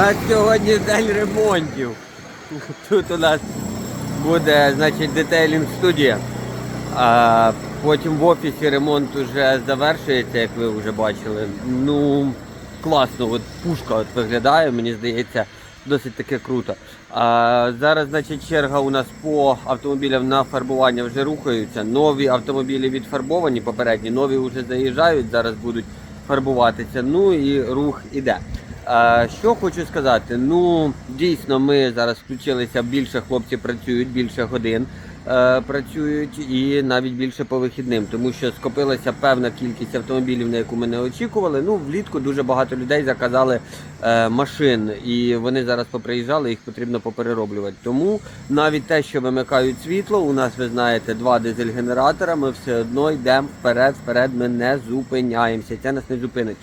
нас сьогодні день ремонтів. Тут у нас буде, значить, детейлінг студія. А потім в офісі ремонт вже завершується, як ви вже бачили. Ну, класно, от пушка от виглядає, мені здається, досить таки круто. А зараз, значить, черга у нас по автомобілям на фарбування вже рухаються. Нові автомобілі відфарбовані, попередні, нові вже заїжджають, зараз будуть фарбуватися. Ну і рух іде. Що хочу сказати? Ну, дійсно, ми зараз включилися, більше хлопці працюють, більше годин працюють і навіть більше по вихідним, тому що скопилася певна кількість автомобілів, на яку ми не очікували. Ну, влітку дуже багато людей заказали е, машин, і вони зараз поприїжджали, їх потрібно поперероблювати. Тому навіть те, що вимикають світло, у нас ви знаєте два дизель-генератора. Ми все одно йдемо вперед, вперед. Ми не зупиняємося. Це нас не зупинить.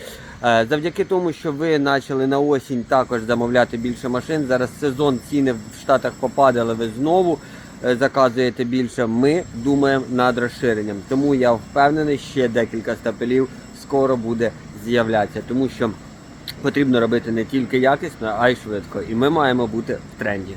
Е, Завдяки тому, що ви почали на осінь також замовляти більше машин. Зараз сезон ціни в Штатах попадали. Ви знову е, заказуєте більше. Ми думаємо над розширенням. Тому я впевнений, ще декілька стапелів скоро буде з'являтися, тому що потрібно робити не тільки якісно, а й швидко. І ми маємо бути в тренді.